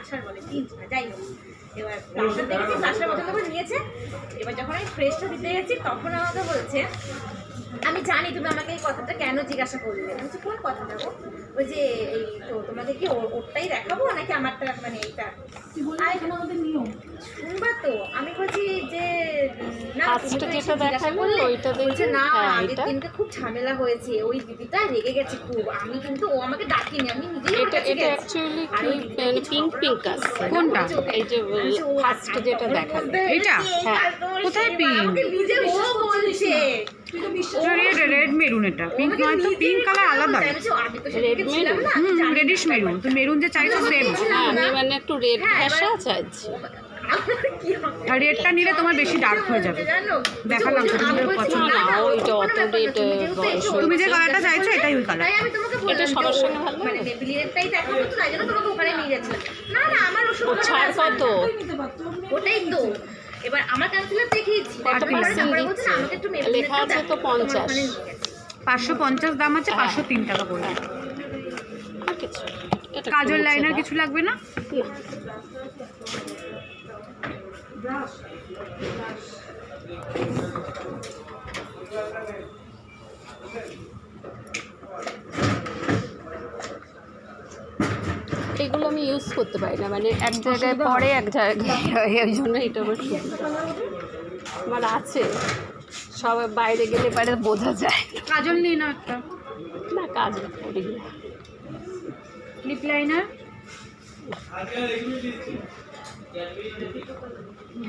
প্লাসার বলে তিন না যাই হোক। এবার প্লাসার দেখেছি প্লাসার পছন্দ করে নিয়েছে। এবার যখন আমি ফ্রেশটা দিতে গেছি তখন আমাকে বলছে আমি জানি তুমি আমাকে এই কথাটা কেন জিজ্ঞাসা করলে? আমি বলছি, কোন কথা গো? ওই যে এই তো তোমাকে কি ওর- ওরটাই দেখাবো নাকি আমারটা মানে এইটা? শুনবা তো আমি বলছি যে তো যেটা দেখালে। ওইটা না হ্যাঁ, আগের এটা। খুব ঝামেলা হয়েছে ওই দিদিটা রেগে গেছে খুব আমি কিন্তু ও আমাকে ডাকিনি আমি নিজেই এটা এটা অ্যাকচুয়ালি আর ওই দিদিটা মানে কি পিঙ্ক পিঙ্ক। কোনটা? এই যে ফার্স্ট আচ্ছা, যেটা দেখালে হ্যাঁ। কোথায় নিজে ও বলছে রেড রেড মেরুন এটা পিঙ্ক নয় তো পিঙ্ক কালার আলাদা বলছে। আমি বলছি, আমি তো Red সেদিনকে ছিলাম maroon? না, আমি হুম জানি না রেডিশ মেরুন তুমি মেরুন যে চাইছো সেম হ্যাঁ আমি মানে একটু রেড হ্যাঁ, ঘেঁষা চাইছি রেডটা নিলে তোমার বেশি ডার্ক হয়ে যাবে। দেখালাম পছন্দ। ওইটা অত তুমি যে কালারটা চাইছো এটাই ওই কালার তাই আমি তোমাকে বললাম এটা সবার সঙ্গে ভালো মানে লাগে। মেবিলিনেরটাই দেখাবো তো তাই জন্য তোমাকে ওখানে নিয়ে যাচ্ছিলাম না না আমার ওষুধ ছাড় কত ওটাই তো। এবার আমার কাউন্সিলার দেখিয়েছি কত তারপরে percent তারপরে বলছে দিচ্ছে? না, আমাকে একটু লেখা আছে তো 50 পাঁচশো পঞ্চাশ দাম আছে পাঁচশো তিন টাকা পড়বে কিছু। কাজল লাইনার কিছু লাগবে না। এগুলো আমি ইউজ করতে পারি না মানে এক জায়গায় পরে এক জায়গায় ওই জন্য এটা আমার আমার আছে। সবাই বাইরে গেলে পারে বোঝা যায়। কাজল নেই না একটা? না কাজ করি না লিপ লাইনার تجويد